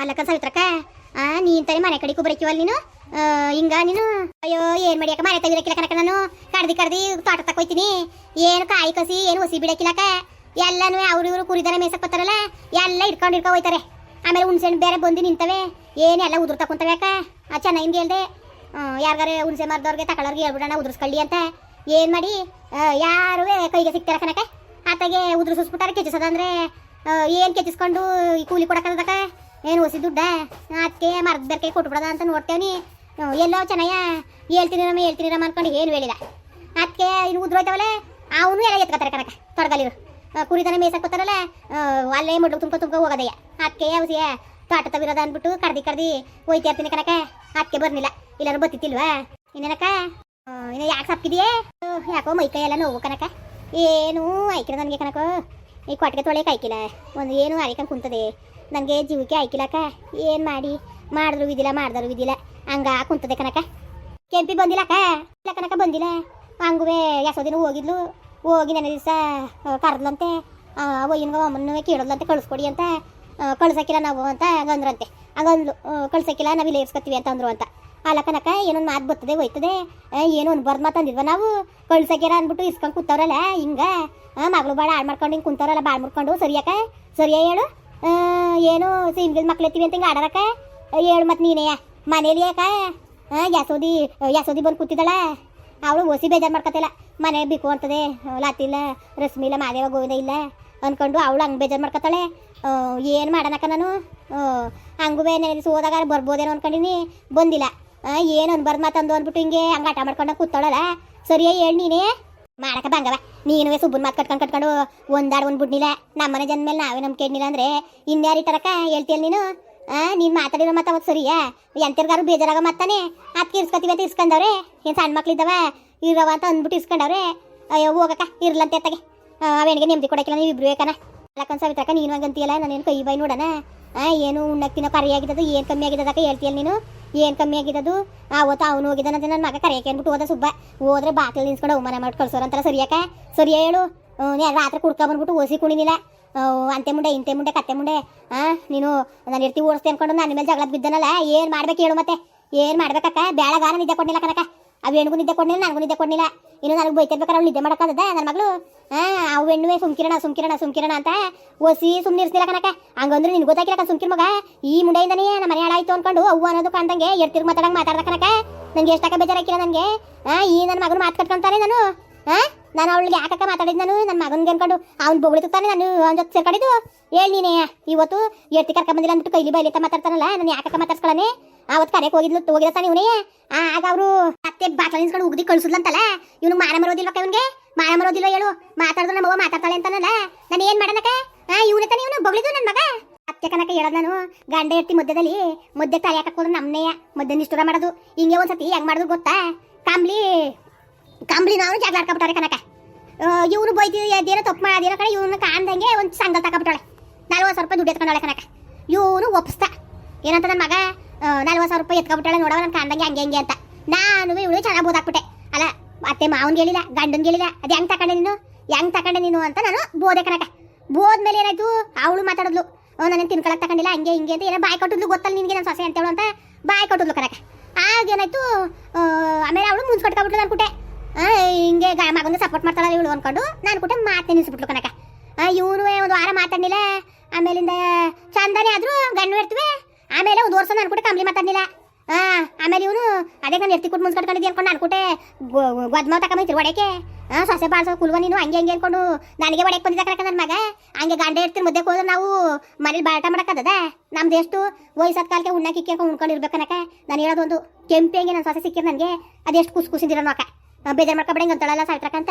ಅಲ್ಲಕ್ಕ ಸಾವಿತ್ರಕ್ಕ ಆ, ನೀನ್ ತಾನೇ ಮನೆ ಕಡೆಗೂ ಬರಕಿವಲ್ ನೀನು? ಹಿಂಗ ನೀನು? ಅಯ್ಯೋ, ಏನ್ ಮಾಡಿಯಕ್ಕ ಮನೆ ತೆಗಿರಕಿಲ್ಲ ಕನಕ ನಾನು. ಕಡ್ದಿ ಕಡ್ದಿ ತೋಟ ತಕೋಯ್ತೀನಿ ಏನು ಕಾಯಿ ಕಸಿ, ಏನು ಹೊಸಿ ಬಿಡಕಿಲ್ಲಕ ಎಲ್ಲಾನು ಅವ್ರು ಇವರು ಕುರಿದನ ಮೇಸಕ್ ಬರ್ತಾರಲ್ಲ? ಎಲ್ಲ ಇಟ್ಕೊಂಡು ಇಟ್ಕೊ ಹೋಯ್ತಾರೆ. ಆಮೇಲೆ ಹುಣ್ಸೆಣ್ ಬೇರೆ ಬಂದು ನಿಂತವೆ. ಏನೆಲ್ಲ ಉದುರ್ ತಕೊಂತವೆ ಅಕ್ಕ? ಆ ಚೆನ್ನಾಗಿ ಹೇಳ್ದೆ. ಯಾರಿಗಾರ ಹುಣ್ಸೆ ಮರದವ್ರಿಗೆ ತಗೊಳ್ಳೋರ್ಗೆ ಹೇಳ್ಬಿಡೋಣ, ಉದುರ್ಸ್ಕೊಳ್ಳಿ ಅಂತ. ಏನ್ ಮಾಡಿ? ಯಾರು ಕೈಗೆ ಸಿಗ್ತಾರ ಕನಕ ಆತಗೆ ಉದುರು ಸುಸ್ಬಿಟ್ಟಾರೆ ಕೆಚ್ಚಿಸೋದಂದ್ರೆ ಏನು ಕೆಚ್ಚಿಸ್ಕೊಂಡು ಈ ಕೂಲಿ ಕೊಡಕ್ಕದಕ್ಕ ಏನು ಹೊಸಿ ದುಡ್ಡ? ಅದಕ್ಕೆ ಮರದ ಕೈ ಕೊಟ್ಬಿಡದ ಅಂತ ನೋಡ್ತೇವನಿ. ಎಲ್ಲೋ ಚೆನ್ನಾಗ ಹೇಳ್ತೀನಿ ರಮ್ಮ ಹೇಳ್ತೀನಿ ರಮ್ಮ ಅನ್ಕೊಂಡು ಏನು ಹೇಳಿಲ್ಲ. ಅದಕ್ಕೆ ಇನ್ನು ಉದ್ರೋಯ್ತವಲ್ಲ ಅವನು ಎಲ್ಲ ಎತ್ಕೊತಾರೆ ಕನಕ ತೊಡಗಲಿರು ಕುರಿತನ ಮೇಸಕ್ಕೆ ಬರ್ತಾರಲ್ಲ ಅಲ್ಲೇ ಮುಡ್ಲು ತುಂಬ ತುಂಬ ಹೋಗೋದಯ್ಯ. ಅದಕ್ಕೆ ಅವಸಿಯ ತೋಟ ತವಿರೋದ ಅಂದ್ಬಿಟ್ಟು ಕರ್ದಿ ಕರ್ದಿ ಹೋಯ್ತಾ ಇರ್ತೀನಿ ಕನಕ ಅದಕ್ಕೆ ಬರ್ನಿಲ್ಲ. ಇಲ್ಲಾರು ಬತ್ತಿತ್ತಿಲ್ವಾ? ಇನ್ನೇನಕ್ಕ? ಇನ್ನು ಯಾಕೆ ಸಪ್ಪಿದೆಯೇ ಯಾಕೋ ಮೈ ಕೈ ಎಲ್ಲ ನೋವು ಕನಕ ಏನು ಐಕಿರ ನನಗೆ ಕನಕ ಈ ಕೊಟ್ಟಿಗೆ ತೊಳೆಯಕ್ಕೆ ಆಯ್ಕಿಲ್ಲ ಒಂದು ಏನು ಅರಿಕೊಂಡು ಕುಂತದೆ. ನನಗೆ ಜೀವಕ್ಕೆ ಆಯ್ಕಿಲ್ಲಕ್ಕ ಏನು ಮಾಡಿ? ಮಾಡಿದ್ರು ಇದಿಲ್ಲ ಮಾಡಿದ್ರು ಇದಿಲ್ಲ. ಹಂಗ ಕುಂತದೆ ಕನಕ ಕೆಂಪಿ ಬಂದಿಲ್ಲ ಅಕ್ಕ. ಇಲ್ಲ ಕನಕ ಬಂದಿಲ್ಲ. ಹಂಗುವೆ ಯಸೋದಿನ ಹೋಗಿದ್ಲು. ಹೋಗಿ ನನ್ನ ದಿವಸ ಕರೆದ್ಲಂತೆ. ಒಯ್ಯನ್ಗ ಅಮ್ಮನ ಕೇಳೋದ್ಲಂತೆ, ಕಳಿಸ್ಕೊಡಿ ಅಂತ. ಕಳ್ಸಕ್ಕಿಲ್ಲ ನಾವು ಅಂತ ಹಂಗಂದ್ರಂತೆ ಹಂಗಂದ್ಲು ಕಳ್ಸಕ್ಕಿಲ್ಲ, ನಾವು ಇಲ್ಲಿ ಅಂತ ಅಂದ್ರು ಅಂತ. ಅಲ್ಲ ಕನಕ ಏನೊಂದು ಮಾತು ಬರ್ತದೆ ಹೋಯ್ತದೆ. ಏನೋ ಒಂದು ಬರ್ದು ಮಾತಂದಿದ್ವ ನಾವು. ಕಳ್ಸಕ್ಕಿರ ಅಂದ್ಬಿಟ್ಟು ಇಸ್ಕೊಂಡು ಕೂತವ್ರಲ್ಲ, ಹಿಂಗೆ. ಮಗಳು ಭಾಳ ಹಾಳು ಮಾಡ್ಕೊಂಡು ಹಿಂಗೆ ಕುಂತವ್ರಲ್ಲ, ಬಾಳ್ ಮುಡ್ಕೊಂಡು ಸರಿಯಾಕ ಸರಿಯಾ ಹೇಳು? ಏನು ಸಿಂಗಲ್ ಮಕ್ಳು ಎತ್ತೀವಿ ಅಂತ ಹಿಂಗೆ ಆಡರಕ್ಕ? ಹೇಳು ಮತ್ತು ನೀನೇ. ಮನೇಲಿ ಯಾಕ? ಯಾಸೋದಿ ಯಾಸೋದಿ ಬಂದು ಕೂತಿದ್ದಾಳ. ಅವಳು ಓಸಿ ಬೇಜಾರು ಮಾಡ್ಕೊತಿಲ್ಲ ಮನೆ ಬೇಕು ಅಂತದೆ. ಲಾತಿಲ್ಲ ರಶ್ಮಿ ಇಲ್ಲ, ಮಾದೇವ, ಗೋವಿಂದ ಇಲ್ಲ ಅಂದ್ಕೊಂಡು ಅವಳು ಹಂಗೆ ಬೇಜಾರು ಮಾಡ್ಕೊತಾಳೆ ಏನು ಮಾಡೋಣಕ್ಕ ನಾನು? ಹಂಗೂ ನೆನೆಸಿ ಸೋದಾಗ ಬರ್ಬೋದೇನೋ ಅನ್ಕೊಂಡಿನಿ. ಬಂದಿಲ್ಲ. ಏನು ಅನ್ಬಾರ್ದು ಮಾತಂದು ಅಂದ್ಬಿಟ್ಟು ಹಿಂಗೆ ಹಂಗೆ ಆಟ ಮಾಡ್ಕೊಂಡು ಕೂತಾಳಲ್ಲ. ಸರಿಯಾ ಹೇಳಿ ನೀನೇ? ಮಾಡಕ ಬಂಗವ ನೀನು ಸುಬ್ಬನ್ ಮಾತು ಕಟ್ಕೊಂಡು ಕಟ್ಕೊಂಡು ಒಂದಾಡ್ ಒಂದ್ ಬಿಡ್ನಿಲ್ಲ ನಮ್ಮನೆ ಮನೆ ಜನ್ಮೇಲೆ ನಾವೇ ನಂಬಿಕೆ ಇಡ್ನಿಲ್ಲ ಅಂದ್ರೆ ಇನ್ಯಾರಿ ತರಕ ಹೇಳ್ತೀಯಲ್ಲ ನೀನು? ನೀನು ಮಾತಾಡಿರೋ ಮತ್ತೆ ಅವತ್ತು ಸರಿಯಾ? ಎಂತಿರ್ಗಾರು ಬೇಜಾರಾಗ ಮತ್ತಾನೆ ಅದಕ್ಕೆ ಇರ್ಸ್ಕೊತೀವಿ ಅಂತ ಇಸ್ಕೊಂಡವ್ರೆ ಏನ್ ಸಣ್ಣ ಮಕ್ಳಿದ್ದಾವ? ಇರವ ಅಂತ ಅಂದ್ಬಿಟ್ಟು ಇಸ್ಕೊಂಡವ್ರೆ. ಅಯ್ಯೋ, ಹೋಗಕ್ಕ, ಇರ್ಲಂತೆ ಅತ್ತಗೆ. ಅವೇನಿಗೆ ನೆಮ್ಮದಿ ಕೊಡಕ್ಕಿಲ್ಲ ನೀವು ಇಬ್ರು ಬೇಕನ ಅಲ್ಲಕ್ಕಂದ್ ಸವಿತಕ್ಕ ನೀನು ಹಂಗಂತೀಯಲ್ಲ ನಾನೇನು ಕೈ ಬೈ ನೋಡಣ ಏನು ಉಣ್ಣಕ್ಕಿನ ಕರಿ ಏನ್ ಏನು ಕಮ್ಮಿ ಆಗಿದ್ದದಕ್ಕ ಹೇಳ್ತೀಯಲ್ಲ ನೀನು? ಏನು ಕಮ್ಮಿ ಆಗಿದ್ದು? ಆ ಓತ ಅವನು ಹೋಗಿದ್ದಾನೆ ನನ್ನ ಮಗ ಕರೆಯಕ್ಕೆ ಅಂದ್ಬಿಟ್ಟು ಹೋದ ಸುಬ್ಬ. ಹೋದ್ರೆ ಬಾಕಲ್ ನಿನ್ಸ್ಕೊಂಡು ಅವಮಾನ ಮಾಡಿ ಕಳ್ಸೋರು ಅಂತಾರ ಸರಿಯಾಕ? ಸರಿಯ ಹೇಳು. ರಾತ್ರಿ ಕುಡ್ಕ ರಾತ್ರಿ ಕುಡ್ಕೊಂಬಂದ್ಬಿಟ್ಟು ಓಸಿ ಕುಣಿನಿಲ್ಲ ಅಂತೆ ಮುಂಡೆ, ಇಂತೆ ಮುಂಡೆ, ಕತ್ತೆ ಮುಂಡೆ. ಆ, ನೀನು ನಾನು ಇರ್ತಿ ಓಡಿಸ್ತೆ ಅನ್ಕೊಂಡು ನನ್ನ ಮೇಲೆ ಜಗಳ ಬಿದ್ದನಲ್ಲ? ಏನು ಮಾಡ್ಬೇಕು ಹೇಳು ಮತ್ತೆ. ಏನು ಮಾಡ್ಬೇಕಕ್ಕ? ಬೇಳಗಾರ ನಿದ್ದೆ ಕೊಡ್ಲಿಲ್ಲ ಕನಕ ಅವು ಹೆಣ್ಗೂ ನಿದ್ದೆ ಕೊಡಲಿಲ್ಲ, ನನಗೂ ನಿದ್ದೆ ಕೊಡಲಿಲ್ಲ. ಇನ್ನು ನನಗೆ ಬೈತಿರ್ಬೇಕಾರೆ ಅವ್ಳು ನಿದ್ದೆ ಮಾಡೋಕ್ಕಾಗದ ನನ್ನ ಮಗಳು. ಆ, ಅವು ಹೆಣ್ಣುವೆ ಸುಮ್ಕಿರಣ ಸುಮ್ಕಿರಣ ಸುಮ್ಕಿರಣ ಅಂತ ಓಸಿ ಸುಮ್ಮನೆ ಇರ್ತಿಲ್ಲ ಕನಕ ಹಂಗಂದ್ರೆ ನಿನ್ಗೆ ಗೊತ್ತಾಗಿಲ್ಲ ಸುಮ್ಕಿರ್ ಮಗ? ಈ ಮುಂಡೆಯಿಂದನೇ ನಮ್ಮ ಮನೆ ಹಾಳಾಯ್ತು ಅನ್ಕೊಂಡು ಅವ್ವ ಅನ್ನೋದು ಕಾಣ್ದಂಗೆ ಎರ್ತಿರ್ಗ ಮಾತಾಡಂಗೆ ಮಾತಾಡ್ದ ಕನಕ ನಂಗೆ ಎಷ್ಟಕ್ಕ ಬೇಜಾರಾಕಿಲ್ಲ ನನಗೆ. ಆ, ಈ ನನ್ನ ಮಗನ ಮಾತು ಕಟ್ಕೊಂತಾನೆ ನಾನು. ಆ, ನಾನು ಅವಳಿಗೆ ಯಾಕಕ್ಕ ಮಾತಾಡಿದ್ದು ನಾನು? ನನ್ನ ಮಗನ್ಗೆ ಅನ್ಕೊಂಡು ಅವ್ನು ಬೊಗಳಿತಾನೆ ನಾನು, ಅವ್ನ ಜೊತೆ ಸೇರ್ಕೊಂಡಿದ್ದು. ಹೇಳಿ ನೀನೇ, ಇವತ್ತು ಎರ್ತಿ ಕರ್ಕ ಬಂದಿಲ್ಲ ಅಂದ್ಬಿಟ್ಟು ಕೈಲಿ ಬೈಲಿ ಅಂತ ಮಾತಾಡ್ತಾನಲ್ಲ, ನಾನು ಯಾಕಕ್ಕ ಮಾತಾಡ್ಸ್ಕೊಳ್ಳನೆ ಅವತ್ತು ಕರೆಕ್ ಹೋಗಿದ್ಲು ಹೋಗಿದ ತಾನೆ ಇವನೇ ಆಗ ಅವರು ಮತ್ತೆ ಬಾಟ್ಲ ನಿನ್ಸ್ಕೊಂಡು ಉಗ್ದಿ ಕಳ್ಸುದ್ಲಂತಲ್ಲ ಇವನು ಮಾನ ಮರೋದಿಲ್ವ ಇವನ್ಗೆ? ಮಾರ ಮರೋದಿಲ್ವ ಹೇಳು. ಮಾತಾಡಿದ್ರೆ ನಮ್ಮವ್ವ ಮಾತಾಡ್ತಾಳೆ ಅಂತನಲ್ಲ. ನಾನು ಏನ್ ಮಾಡನಕ ಆ, ಇವನೇ ತಾನೆ ಇವನು ಬೊಗಳಿದ್ದು ನನ್ನ ಮಗ. ಅತ್ತೆ ಕನಕ ಹೇಳೋದು ನಾನು. ಗಂಡ ಇರ್ತಿ ಮಧ್ಯದಲ್ಲಿ, ಮಧ್ಯ ತಲೆ ಹಾಕೋದ್ರೆ ನಮ್ಮನೆಯ ಮಧ್ಯ ನಿಷ್ಠುರ ಮಾಡೋದು. ಹಿಂಗೆ ಒಂದ್ಸತಿ ಹೆಂಗ್ ಮಾಡೋದು ಗೊತ್ತಾ? ಕಾಂಬ್ಲಿ ಕಾಂಬ್ಲಿ ನಾವು ಜಗಳ ಆಡ್ಕೊಬಿಟ್ಟಾರೆ ಕನಕ ಇವನು ಬೈತಿ ಅದೇನೋ ತಪ್ಪು ಮಾಡಿ ಅದೇನೋ ಕಡೆ ಇವನು ಕಾಣ್ದಂಗೆ ಒಂದು ಸಂಗಲ್ ತಗೊಬಿಟ್ಟಾಳೆ ನಲ್ವತ್ತು ಸಾವಿರ ರೂಪಾಯಿ ದುಡ್ಡು ಎತ್ಕೊಂಡಾಳೆ ಕನಕ ಇವನು ಒಪ್ಸ್ತಾ ಏನಂತ ನನ್ನ ಮಗ? ನಲ್ವತ್ತು ಸಾವಿರ ರೂಪಾಯಿ ಎತ್ಕೊಬಿಟ್ಟಾಳೆ ನೋಡವ ನನ್ನ ಕಾಂದಂಗೆ ಹಂಗೆ ಹಂಗೆ ಅಂತ. ನಾನು ಇವಳು ಚೆನ್ನಾಗಿ ಬೋದಾಕ್ಬಿಟ್ಟೆ ಅಲ್ಲ, ಅತ್ತೆ ಮಾವನ್ ಹೇಳಿಲ್ಲ ಗಂಡನ್ಗೆ ಹೇಳಿಲ್ಲ ಅದು ಹೆಂಗ್ ತಕೊಂಡೆ ನೀನು? ಹೆಂಗ್ ತಕೊಂಡೆ ನೀನು ಅಂತ ನಾನು ಬೋದೆ ಕನಕ ಬೋದ್ಮೇಲೆ ಏನಾಯ್ತು? ಅವಳು ಮಾತಾಡಿದ್ಲು. ನಾನು ತಿನ್ಕೊಳಕ್ ತಗೊಂಡಿಲ್ಲ ಹಂಗೆ ಹಿಂಗೆ ಅಂತ ಏನೋ ಬಾಯ್ ಕೊಟ್ಟಿದ್ಲು, ಗೊತ್ತಲ್ಲ ನಿನ್ಗೆ ನನ್ನ ಸೊಸೆ ಅಂತೇಳು ಅಂತ ಬಾಯ್ ಕೊಟ್ಟಿದ್ಲು ಕನಕ ಆಗೇನಾಯ್ತು ಆಮೇಲೆ ಅವಳು ಮುನ್ಸ್ ಕಟ್ಕೊಬಿಟ್ಲು ನಾನು ಕುಟೆ. ಹಿಂಗೆ ಮಗನ ಸಪೋರ್ಟ್ ಮಾಡ್ತಾಳ ಇವಳು ಅನ್ಕೊಂಡು ನಾನು ಕೂಡ ಮಾತೇ ನಿಲ್ಸ್ಬಿಟ್ಲು ಕನಕ ಇವನು ಒಂದು ವಾರ ಮಾತಾಡಲಿಲ್ಲ. ಆಮೇಲಿಂದ, ಚಂದನೇ ಆದರೂ ಗಂಡು ಇರ್ತೀವಿ ಆಮೇಲೆ ಒಂದು ವರ್ಷ ನಾನು ಕೂಡ ಕಂಪ್ಲಿ ಮಾತಾಡ್ಲಿಲ್ಲ. ಆ, ಆಮೇಲೆ ಇವನು ಅದೇ ನಾನು ಎತ್ತಿ ಕೊಟ್ಟು ಮುನ್ಸ್ಕಟ್ಕೊಂಡಿದ್ದೆ ಅನ್ಕೊಂಡು ಅನ್ಕೊಟ್ಟೆ ಕೂಡ ಗೊದ್ಮಾವ್ ತಗೊಂಬೈತಿ ಒಡೆಕೆ ಆ, ಸೊಸೆ ಬಾಳ್ಸೋ ಕುಲ್ವ ನೀನು, ಹಂಗೆ ಹಂಗೆ ಅನ್ಕೊಂಡು ನನಗೆ ಒಡೆಕ್ ಬಂದಿದ್ದ ಕಣಕ ನನ್ನ ಮಗ. ಹಂಗೆ ಗಂಡೆ ಇರ್ತೀನಿ ಮುದ್ದೆ ಹೋದ್ರೆ ನಾವು ಮನೇಲಿ ಬಾಟ ಮಾಡಕ್ಕದ ನಮ್ದು ಎಷ್ಟು ವಯಸ್ಸಾದ ಕಾಲಕ್ಕೆ ಉಣ್ಣ ಕಿಕ್ಕಿ ಉಣ್ಕೊಂಡು ಇರ್ಬೇಕನಕ ನಾನು ಹೇಳೋದೊಂದು ಕೆಂಪಿಗೆ ನನ್ನ ಸೊಸೆ ಸಿಕ್ಕಿರ ನನಗೆ ಅದೆಷ್ಟು ಕುಸ್ ಕುಸಿದಿರೋ ನೋಕ ಬೇಜಾರು ಅಂತಾಳಲ್ಲ ಅಂತಳಲ್ಲ ಸಾಯ್ತ್ರಕ್ಕಂತ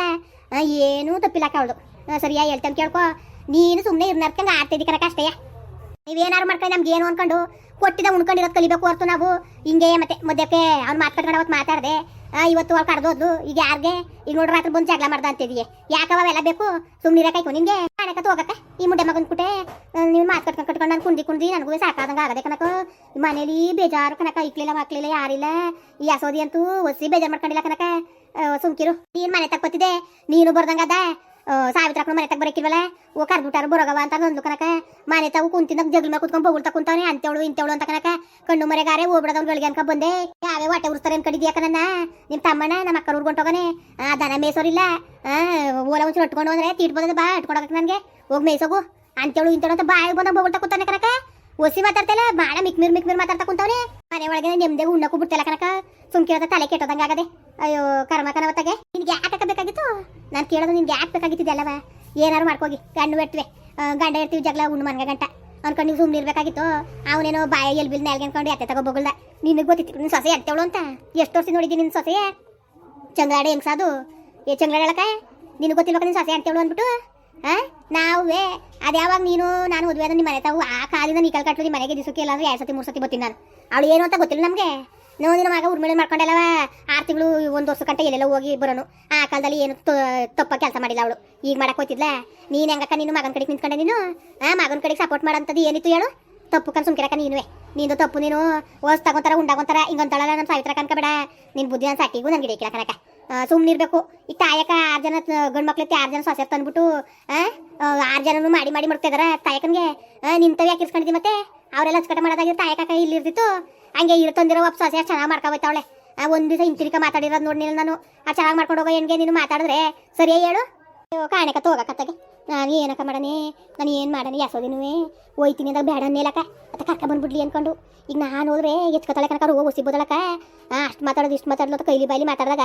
ಏನೂ ತಪ್ಪಿಲ್ಲಕ್ಕ ಅವಳು. ಸರಿಯಾ, ಹೇಳ್ತಾನೆ ಕೇಳ್ಕೊ. ನೀನು ಸುಮ್ಮನೆ ಇರ್ನರ್ಕಂಗೆ ಆಡ್ತಿದ್ದಿ ಕನಕ ಅಷ್ಟೇ. ನೀವೇನಾರು ಮಾಡ್ಕೊಂಡು ನಮ್ಗೆ ಏನು ಅನ್ಕೊಂಡು. ಕೊಟ್ಟಿದ ಉಣ್ಕೊಂಡಿರೋದು ಕಲಿಬೇಕು ಹೊರತು ನಾವು. ಹಿಂಗೆ ಮತ್ತೆ ಮದ್ಯಕ್ಕೆ ಅವ್ನು ಮಾತಾಡ್ಕೊಂಡು ಅವತ್ತು ಮಾತಾಡ್ದೆ. ಇವತ್ತು ಅವ್ರು ಕಡ್ದೋದ್ಲು. ಈಗ ಯಾರಿಗೆ? ಈಗ ನೋಡ್ರಿ ರಾತ್ರಿ ಬಂದು ಜಗಳ ಮಾಡ್ದ ಅಂತಿದೀಯ. ಯಾಕವ ಅವೆಲ್ಲ ಬೇಕು? ಸುಮ್ಮನೆ ಕಾಯ್ಕೊ ನಿಮಗೆ ಕಾಣಕತ್ತು ಹೋಗತ್ತೆ ಈ ಮುಂಡೆ ಮಗನ್ ಕುಟೆ ನೀವು ಮಾತು ಕಟ್ಕೊಂಡು ನಾನು ಕುಂದಿ ಕುಂದಿ ನನಗೂ ಸಾಕಾದಂಗೆ ಆಗದೆ ಕನಕ ಈ ಮನೇಲಿ ಬೇಜಾರು ಕನಕ ಇಕ್ಲಿಲ್ಲ ಮಕ್ಕಳಿಲ್ಲ ಯಾರಿಲ್ಲ. ಈ ಅಸೋದಿ ಅಂತೂ ಒಸಿ ಬೇಜಾರು ಮಾಡ್ಕೊಂಡಿಲ್ಲ ಕನಕ ಸುಮ್ಕಿರು. ನೀನು ಮನೆ ತಕ್ಕೊತಿದೆ ನೀನು ಬರ್ದಂಗದ ಸಾವಿತ್ರಕ್ಕೂ ಮನೆ ತಗ ಬರಕಿಲ್ವಲ್ಲ ಓ ಕರ್ಬಿಟ್ಟಾರ ಬರೋಗವ ಅಂತ ಅಂದ್ಲು ಕನಕ ಮನೆ ತಾವು ಕುಂತಿನ ಜಗ್ಲ ಮೇಲೆ ಕುತ್ಕೊಂಡು ಬೊಗುಳ್ತಾ ಕುಂತಾವನೆ ಅಂತೇಳು ಇಂತೇಳು ಅಂತ ಕನಕ ಕಣ್ಣು ಮರೆಗಾರೆ ಹೋಗ್ಬಿಡದವ್ನ ಗಳಿಗೆ ಅನ್ಕ ಬಂದೆ. ಯಾವೇ ವಾಟೆ ಉರ್ಸ್ತಾರೆ ಅನ್ಕಡಿದ್ಯಾಕ ನನ್ನ ನಿಮ್ಮ ತಮ್ಮಣ್ಣ ನಮ್ಮ ಅಕ್ಕ ಹೋಗನೆ ಆ, ದನ ಮೇಸೋರಿಲ್ಲ ಆ, ಓಲ ಒಂಚೂರು ಇಟ್ಕೊಂಡು ಅಂದ್ರೆ ತೀಟ್ ಬಂದದ ಬಾ ಇಟ್ಕೊಡಕ ನನಗೆ. ಹೋಗಿ ಮೇಸೋಗು ಅಂತೇಳು ಇಂತೇಳು ಅಂತ ಬಾಯಿ ಬಂದಾಗ ಬೊಗುಳ್ತಾ ಕುಂತಾನೆ ಕನಕ ಒಸಿ ಮಾತಾಡ್ತಿಲ್ಲ ಬಾಳ ಮಿಕ್ಮಿರ್ ಮಿಕ್ಮಿರ್ ಮಾತಾಡ್ತಾ ಕುಂತವ್ನೆ. ಮನೆ ಒಳಗೆ ನೆಮ್ಮದಿ ಉಣ್ಣಕ್ಕೂ ಬಿಡ್ತಲ್ಲ ಕನಕ ಸುಮ್ಕಿರೋದ ತಲೆ ಕೆಟ್ಟೋದಂಗ ಆಗದೆ. ಅಯ್ಯೋ, ಕರ್ಮ ಕನವತ್ತಾಗೆ. ನಿನ್ಗೆ ಯಾಕೆ ನಾನು ಕೇಳೋದು ನಿನ್ಗೆ ಯಾಕೆ ಬೇಕಾಗಿತ್ತಿದ್ದಲ್ಲವ ಏನಾರು ಮಾಡ್ಕೋಗಿ, ಗಂಡು ಬೆಟ್ವೆ ಗಂಡ ಇರ್ತೀವಿ ಜಗಳ ಉಣ್ಣು ಮನ್ಗ ಗಂಟ. ಅನ್ಕೊಂಡು ನೀವು ಸುಮ್ಮನೆ ಇರ್ಬೇಕಾಗಿತ್ತು, ಅವನೇನೋ ಬಾಯ ಎಲ್ಲಿ ಬಿಲ್ ನೆಲ್ಗೆ ಅನ್ಕೊಂಡು ಎತ್ತೆ ತಗೋ ನಿನಗೆ ಗೊತ್ತಿತ್ತು ನಿನ್ನ ಸೊಸೆ ಎತ್ತವಳು ಅಂತ? ಎಷ್ಟು ವರ್ಷ ನೋಡಿದ್ದೀನಿ ನಿನ್ನ ಸೊಸೆ? ಚಂದ್ರಾಡೆ ಹೆಂಗ್ ಸಾದು ಏ ಚಂದ್ರಾಡಿ ಹೇಳಕ ನಿನಗೆ ಗೊತ್ತಿಲ್ಲ ನಿನ್ನ ಸೊಸೆ ಅಂತೇಳು ಅಂದ್ಬಿಟ್ಟು? ಆ? ನಾವೇ ಅದ್ಯಾವಾಗ ನೀನು, ನಾನು ಮದುವೆ ನಿಮ್ಮ ಮನೆ ತಾವು ಆ ಕಾಲಿಂದ ನೀ ಕಲ್ಕಟ್ಟು ನಿಮ್ಮ ಮನೆಗೆ ದಿಸೋಕೆ ಇಲ್ಲ ಅಂದ್ರೆ ಎರಡು ಸತಿ ಮೂರು ಸತಿ ಬರ್ತೀನಿ ನಾನು. ಅವಳು ಏನು ಅಂತ ಗೊತ್ತಿಲ್ಲ ನಮಗೆ? ನಾವು ನಿನ್ನ ಮಗ ಉರ್ಮಿಳೆ ಮಾಡ್ಕೊಂಡಲ್ಲವ? ಆರು ತಿಂಗಳು ಒಂದು ವರ್ಷ ಗಂಟೆ ಎಲ್ಲೆಲ್ಲ ಹೋಗಿ ಬರೋನು. ಆ ಕಾಲದಲ್ಲಿ ಏನು ತಪ್ಪ ಕೆಲಸ ಮಾಡಿಲ್ಲ ಅವಳು. ಈಗ ಮಾಡಕ್ಕೆ ಹೋಯ್ತಿದ್ಲ? ನೀನು ಹೆಂಗಕ್ಕ ನೀನು ಮಗನ ಕಡೆಗೆ ನಿಂತ್ಕೊಂಡೆ ನೀನು? ಆ, ಮಗನ ಕಡೆಗೆ ಸಪೋರ್ಟ್ ಮಾಡೋಂಥದ್ದು ಏನಿತ್ತು ಹೇಳು? ತಪ್ಪು ಕನ್ ಸುಮ್ಕಿರಕ ನೀನುವೆ. ನಿಂದು ತಪ್ಪು ನೀನು. ಹೊಸ ತಗೊಂತಾರ, ಉಂಡಾಗೊಂತಾರ ಹಿಂಗೊಂತಾಳ ನಮ್ಮ ಸಾವಿತ್ರ ಕನ್ಕಬೇಡ ನಿನ್ನ ಬುದ್ಧಿ ನನ್ನ ಸಾಕಿಗೂ ನನಗೆ ಹಿಡಿಯಕ್ಕಿಲ್ಲ ಕನಕ ಸುಮ್ಮನೆ ಇರಬೇಕು. ತಾಯಕ ಆರು ಜನ ಗಂಡು ಮಕ್ಳು ಆರು ಜನ ಸೊಸೆ ತಂದ್ಬಿಟ್ಟು ಆರು ಜನನು ಮಾಡಿ ಮಾಡಿ ಮಾಡ್ತಿದಾರ ತಾಯಕನ್ಗೆ ತಾಯಕನಿಗೆ ಯಾಕೆ ಇರ್ಸ್ಕೊಂಡಿದ್ದಿ ಮತ್ತೆ? ಅವರೆಲ್ಲ ಹಚ್ಕಟ ಮಾಡೋದಾಗಿ ತಾಯಕ ಕೈ ಇಲ್ಲಿ ಇರ್ತಿತ್ತು ಹಂಗೆ ಇಲ್ಲಿ ತಂದಿರೋ ಒಬ್ಬ ಸೊಸೆ ಚೆನ್ನಾಗಿ ಮಾಡ್ಕೊಬೈತಾವಳೆ ಒಂದು ದಿವಸ ಹಿಂತಿರಿಕ ಮಾತಾಡಿರೋದು ನೋಡಿನಿಲ್ಲ ನಾನು ಆ ಚೆನ್ನಾಗಿ ಮಾಡ್ಕೊಂಡು ಹೋಗೋ ಹೆಂಗೆ ನೀನು ಮಾತಾಡಿದ್ರೆ ಸರಿಯೇ ಹೇಳು. ಕಾಣಕ ಹೋಗಕತ್ತಾಗೆ ನಾನು ಏನಕ್ಕ ಮಾಡನೆ ನಾನು ಏನು ಮಾಡನೆ ಯಾಸೋದಿನುವೆ? ಹೋಯ್ತೀನಿ ಅಂತ ಬೇಡ ಅನ್ನೇಲಕ್ಕ ಅತ್ತ ಕರ್ಕ ಬಂದ್ಬಿಡ್ಲಿ ಅನ್ಕೊಂಡು. ಈಗ ನಾನು ಹೋದ್ರೆ ಎಚ್ಕತ್ತಾಳೆ ಕನಕ ಹೋಗಿ ಒಸಿಬೋದಳಕ್ಕ ಅಷ್ಟು ಮಾತಾಡೋದು, ಇಷ್ಟು ಮಾತಾಡೋದು ಕೈಲಿ ಬಾಯ್ಲಿ ಮಾತಾಡಿದಾಗ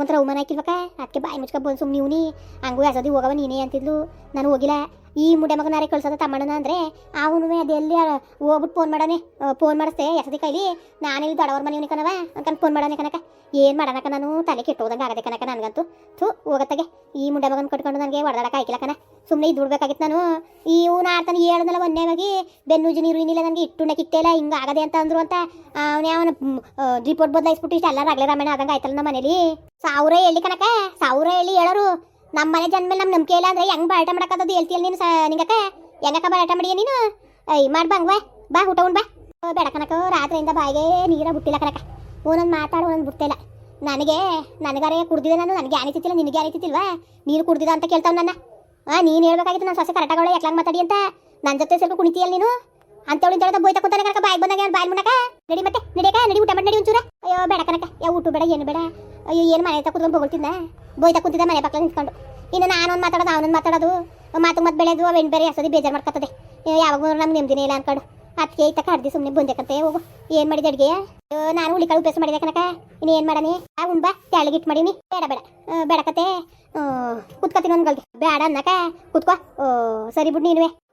ಮಾತ್ರ ಅವಮಾನ ಹಾಕಿಲ್ವಕ್ಕ ಅದಕ್ಕೆ ಬಾಯಿ ಮುಚ್ಕ ಬಂದು ಸುಮ್ಮನೆ ನೀ ಹಂಗೂ ಯಾಸೋದಿ ಹೋಗವ ನೀನೇ ಅಂತಿದ್ಲು. ನಾನು ಹೋಗಿಲ್ಲ. ಈ ಮುಂಡೆ ಮಗನಾರೆ ಕಳ್ಸೋದ ತಮ್ಮಣ್ಣನ ಅಂದ್ರೆ ಅವನು ಅದೆಲ್ಲಿ ಹೋಗ್ಬಿಟ್ಟು ಫೋನ್ ಮಾಡೋಣ ಫೋನ್ ಮಾಡಿಸ್ತೆ ಎಸದಿ ಕೈಲಿ? ನಾನಿಲ್ಲಿ ದೊಡ್ಡವ್ರ ಮನೆ ಕಣವ ಅಂತ ಫೋನ್ ಮಾಡೋಣ ಕನಕ ಏನು ಮಾಡೋಣಕ ನಾನು? ತಲೆ ಕೆಟ್ಟೋದಂಗೆ ಆಗದೆ ಕನಕ ನನಗಂತೂ. ಥೂ, ಹೋಗತ್ತಾಗೆ. ಈ ಮುಂಡೆ ಮಗನ ಕಟ್ಕೊಂಡು ನನಗೆ ಹೊಡೆದಾಡಕ್ಕೆ ಆಯ್ಕಿಲ್ಲ ಕಣ. ಸುಮ್ಮನೆ ಇದು ದುಡ್ಬೇಕಾಗಿತ್ತು ನಾನು. ಇವ್ನು ಆಡ್ತಾನೆ ಒಂದೇ ಒಂದೇವಾಗಿ ಬೆನ್ನುಜು ನೀರು ಇನ್ನಿಲ್ಲ ನನಗೆ, ಇಟ್ಟುಣ್ಣ ಇಲ್ಲ, ಹಿಂಗೆ ಆಗದೆ ಅಂತ ಅಂದ್ರು ಅಂತ. ಅವನೇ ಅವನ ರಿಪೋರ್ಟ್ ಬದಲಾಯಿಸ್ಬಿಟ್ಟು ಇಷ್ಟು ಎಲ್ಲರೂ ಆಗ್ಲೇ ರಾಮಣ್ಣ ಆದಂಗ ಆಯ್ತಲ್ಲ ನಮ್ಮ ಮನೇಲಿ? ಸಾವಿರ ಹೇಳಿ ಕನಕ ಸಾವಿರ ಹೇಳಿ ಹೇಳೋರು ನಮ್ಮ ಮನೆ ಜನ ಮೇಲೆ ನಮ್ಮ ನಂಬಿಕೆ ಇಲ್ಲ ಅಂದ್ರೆ ಹೆಂಗ್ ಬಾಟ ಮಾಡಕ್ಕದ್ದು ಹೇಳ್ತೀಯಲ್ಲ ನೀನು ನಿಂಗಕ್ಕ? ಹೆಂಗಕ್ಕ ಬಾಟ ಮಾಡಿಯ ನೀನು? ಐ ಮಾಡ್ ಬಂಗ್ ಬಾ, ಊಟ ಉಂಡ್ ಬಾ. ಬೇಡ ಕನಕ ರಾತ್ರಿಯಿಂದ ಬಾಯಿಗೆ ನೀರ ಬಿಟ್ಟಿಲ್ಲ ಕನಕ ಒಂದೊಂದು ಮಾತಾಡು, ಒಂದೊಂದು ಬಿಡ್ತಿಲ್ಲ ನನಗೆ, ನನಗಾರೆ ಕುಡ್ದಿದೆ ನಾನು, ನನಗೆ ಅನಿಸ್ತಿಲ್ಲ ನಿನಗೆ ಅನಿಸ್ತಿಲ್ವಾ ನೀರು ಕುಡ್ದಿದ ಅಂತ ಕೇಳ್ತಾವ್ ನನ್ನ. ಆ, ನೀನು ಹೇಳ್ಬೇಕಾಗಿತ್ತು, ನಾನು ಸೊಸೆ ಕರೆಕ್ಟಾಗಿ ಯಾಕ್ಲಂಗ್ ಮಾತಾಡಿ ಅಂತ. ನನ್ನ ಜೊತೆ ಸ್ವಲ್ಪ ಕುಣಿತೀಯಲ್ಲ ನೀನು? ಅಂತೇಳಿ ಅಂತ ಬೋಯ್ತಾ ಕೂತಾನೆ ಕನಕ ಬಾಯಿಗೆ ಬಂದಾಗ ಬಾಯಿ ಮುನಕ ನಡಿ ಮತ್ತೆ ನಡಿಯಕ ನಡಿ ಊಟ ಮಾಡಿ, ನಡಿ ಒಂಚೂರ. ಅಯ್ಯೋ, ಬೇಡ ಕನಕ ಯಾವ ಊಟ ಬೇಡ, ಏನು ಬೇಡ. ಅಯ್ಯೋ, ಏನು ಮನೆ ಕೂತ್ಕೊಂಡು ಬೊಗಳ್ತಿದ್ದ ಬೋಯ್ತಾ ಕೂತಿದ್ದ ಮನೆ ಪಕ್ಕ ನಿಂತ್ಕೊಂಡು. ಇನ್ನು ನಾನೊಂದು ಮಾತಾಡೋದು, ಅವನೊಂದು ಮಾತಾಡೋದು. ಮಾತು ಮತ್ತೆ ಬೆಳೆದು ಅವೆಣ್ ಬೇರೆ ಹಸದಿ ಬೇಜಾರು ಮಾಡ್ಕತ್ತದೆ. ಯಾವಾಗ ನಮ್ಗೆ ನೆಮ್ಮದಿನೇ ಇಲ್ಲ ಅನ್ಕೊಂಡು. ಅದಕ್ಕೆ ಇತ್ತ ಕಡ್ದಿ ಸುಮ್ಮನೆ ಬಂದೇಕಂತೆ ಹೋಗು. ಏನು ಮಾಡಿದೆ ಅಡುಗೆ? ನಾನು ಹುಳಿಕಾಳು ಉಪಯೋಗ ಮಾಡಿದೆ ಕನಕ ಇನ್ನು ಏನು ಮಾಡನಿ ಆ ಉನ್ ಬಾ ಇಟ್ಟು ಮಾಡೀನಿ. ಬೇಡ ಬೇಡ. ಬೇಡ ಕತೆ. ಕುತ್ಕೊತೀನಿ ಒಂದ್ಗಳಿಗೆ ಬೇಡ ಅನ್ನಕ ಕುತ್ಕೋ. ಸರಿ ಬಿಡು ನೀನುವೆ.